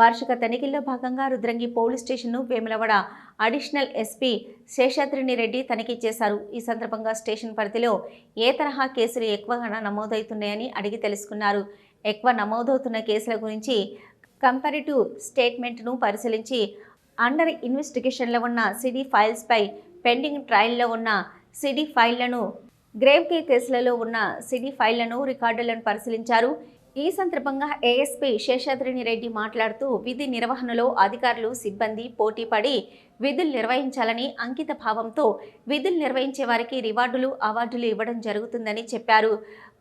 వార్షిక తనిఖీల్లో భాగంగా రుద్రంగి పోలీస్ స్టేషన్ను వేములవాడ అడిషనల్ ఎస్పీ శేషాద్రిని రెడ్డి తనిఖీ చేశారు. ఈ సందర్భంగా స్టేషన్ పరిధిలో ఏ తరహా కేసులు ఎక్కువగా నమోదవుతున్నాయని అడిగి తెలుసుకున్నారు. ఎక్కువ నమోదవుతున్న కేసుల గురించి కంపారిటివ్ స్టేట్మెంట్ను పరిశీలించి అండర్ ఇన్వెస్టిగేషన్లో ఉన్న సిడి ఫైల్స్పై పెండింగ్ ట్రయల్లో ఉన్న సిడి ఫైళ్ళను గ్రేవ్ కే కేసులలో ఉన్న సిడి ఫైళ్ళను రికార్డులను పరిశీలించారు. ఈ సందర్భంగా ఏఎస్పీ శేషాద్రిని రెడ్డి మాట్లాడుతూ విధి నిర్వహణలో అధికారులు సిబ్బంది పోటీపడి విధులు నిర్వహించాలని అంకిత భావంతో విధులు నిర్వహించే వారికి రివార్డులు అవార్డులు ఇవ్వడం జరుగుతుందని చెప్పారు.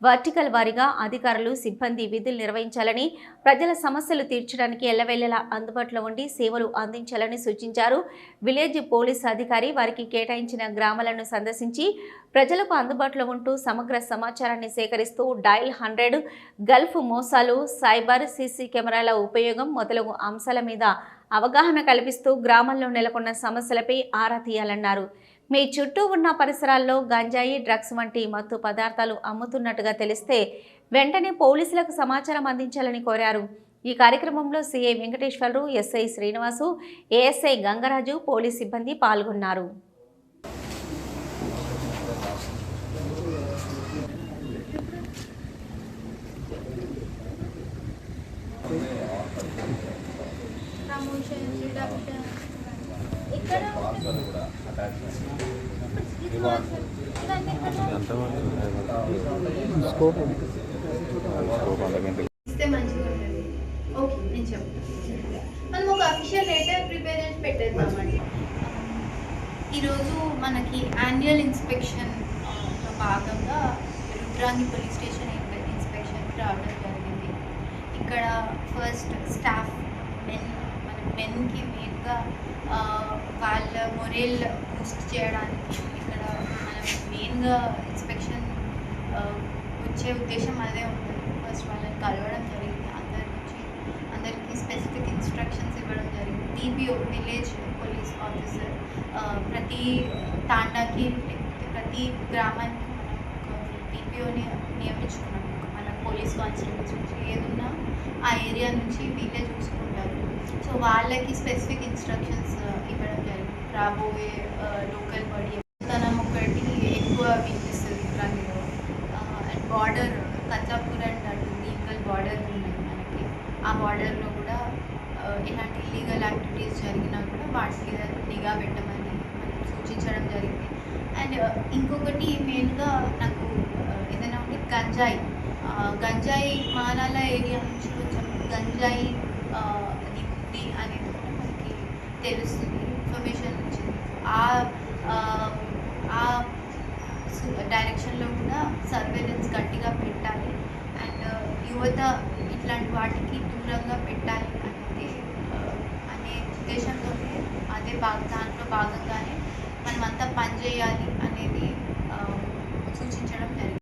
వర్టికల్ వారీగా అధికారులు సిబ్బంది విధులు నిర్వహించాలని ప్రజల సమస్యలు తీర్చడానికి ఎల్లవేళలా అందుబాటులో ఉండి సేవలు అందించాలని సూచించారు. విలేజ్ పోలీస్ అధికారి వారికి కేటాయించిన గ్రామాలను సందర్శించి ప్రజలకు అందుబాటులో ఉంటూ సమగ్ర సమాచారాన్ని సేకరిస్తూ డైల్ హండ్రెడ్ గల్ఫ్ మోసాలు సైబర్ సీసీ కెమెరాల ఉపయోగం మొదలగు అంశాల మీద అవగాహన కల్పిస్తూ గ్రామంలో నెలకొన్న సమస్యలపై ఆరా తీయాలన్నారు. మీ చుట్టూ ఉన్న పరిసరాల్లో గంజాయి డ్రగ్స్ వంటి మత్తు పదార్థాలు అమ్ముతున్నట్టుగా తెలిస్తే వెంటనే పోలీసులకు సమాచారం అందించాలని కోరారు. ఈ కార్యక్రమంలో CI Venkateswararao SI Srinivasu ASI Gangaraju police సిబ్బంది పాల్గొన్నారు. స్కోప్ ఇస్తే మంచిగా ఉంటుంది. ఓకే నేను చెప్తాను మనం ఒక అఫీషియల్ లెటర్ ప్రిపేర్ చేసి పెట్టేద్దామండి ఈరోజు మనకి యాన్యువల్ ఇన్స్పెక్షన్ భాగంగా రుద్రాంగి పోలీస్ స్టేషన్ ఇన్స్పెక్షన్కి రావడం జరిగింది. ఇక్కడ ఫస్ట్ స్టాఫ్ మెన్ మన మెన్కి మెయిన్గా వాళ్ళ మొరేల్ బూస్ట్ చేయడానికి ఇక్కడ మనం మెయిన్గా ఇన్స్పెక్షన్ వచ్చే ఉద్దేశం అదే ఉంటుంది ఫస్ట్ వాళ్ళని కలవడం జరిగింది అందరి నుంచి అందరికీ స్పెసిఫిక్ ఇన్స్ట్రక్షన్స్ ఇవ్వడం జరిగింది డిపిఓ విలేజ్ పోలీస్ ఆఫీసర్ ప్రతి తాండాకి లేకపోతే ప్రతి గ్రామానికి మనం ఒక డిపిఓని నియమించుకున్నాం మన పోలీస్ కానిస్టేబుల్స్ నుంచి ఏదున్నా ఆ ఏరియా నుంచి వీళ్ళే చూసుకుంటారు. సో వాళ్ళకి స్పెసిఫిక్ ఇన్స్ట్రక్షన్స్ ఇవ్వడం జరిగింది. రాబోయే లోకల్ బాడీ తనం ఒకటి ఎక్కువ వినిపిస్తుంది రంగిలో అండ్ బార్డర్ కత్లాపూర్ అండ్ అటు లీగల్ బార్డర్ ఉన్నాయి మనకి. ఆ బార్డర్లో కూడా ఇలాంటి ఇల్లీగల్ యాక్టివిటీస్ జరిగినా కూడా వాటి మీద నిఘా పెట్టమని మనం సూచించడం జరిగింది. అండ్ ఇంకొకటి మెయిన్గా నాకు ఏదైనా ఉంటే గంజాయి. గంజాయి మానాల ఏరియా నుంచి కొంచెం గంజాయి అది ఉంది అనేది కూడా మనకి తెలుస్తుంది ఇన్ఫర్మేషన్ నుంచి. ఆ డైరెక్షన్లో కూడా సర్వేలెన్స్ గట్టిగా పెట్టాలి. అండ్ యువత ఇట్లాంటి వాటికి దూరంగా పెట్టాలి అనేది అనే ఉద్దేశంతోనే అదే భాగ దాంట్లో భాగంగానే మనమంతా పనిచేయాలి